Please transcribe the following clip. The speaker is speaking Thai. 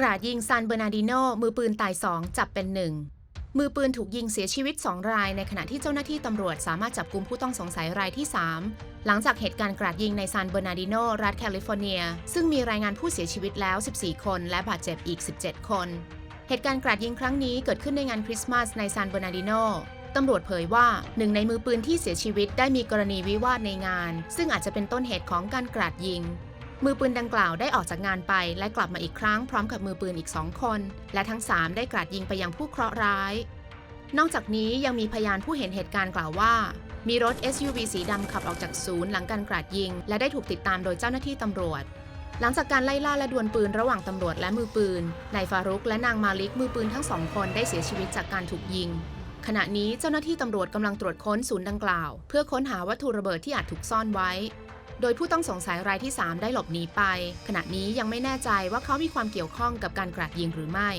กราดยิงซานเบอร์นาร์ดิโนมือปืนตาย2จับเป็นหนึ่งมือปืนถูกยิงเสียชีวิต 2 ราย ในขณะที่เจ้าหน้าที่ตำรวจสามารถจับกุมผู้ต้องสงสัยรายที่ 3 หลังจากเหตุการณ์กราดยิงในซานเบอร์นาร์ดิโนรัฐแคลิฟอร์เนีย ซึ่งมีรายงานผู้เสียชีวิตแล้ว 14 คน และบาดเจ็บอีก 17 คน เหตุการณ์กราดยิงครั้งนี้เกิดขึ้นในงานคริสต์มาสในซานเบอร์นาร์ดิโนตำรวจเผยว่าหนึ่งในมือปืนที่เสียชีวิตได้มีกรณีวิวาทในงาน ซึ่งอาจจะเป็นต้นเหตุของการกราดยิง มือปืนดังกล่าวได้ออกจากงานไปและกลับมาอีกครั้งพร้อมกับมือปืนอีกสองคน และทั้งสามได้กราดยิงไปยังผู้เคราะห์ร้าย นอกจากนี้ยังมีพยานผู้เห็นเหตุการณ์กล่าวว่า มีรถ SUV สีดำขับออกจากศูนย์หลังการกราดยิง และได้ถูกติดตามโดยเจ้าหน้าที่ตำรวจ หลังจากการไล่ล่าและดวลปืนระหว่างตำรวจและมือปืนนายฟารุกและนางมาลิกมือปืนทั้งสองคนได้เสียชีวิตจากการถูกยิงขณะนี้เจ้าหน้าที่ตำรวจกำลังตรวจค้นศูนย์ดังกล่าว เพื่อค้นหาวัตถุระเบิดที่อาจถูกซ่อนไว้ โดยผู้ต้องสงสัยรายที่ 3 ได้หลบหนีไป ขณะนี้ยังไม่แน่ใจว่าเขามีความเกี่ยวข้องกับการกราดยิงหรือไม่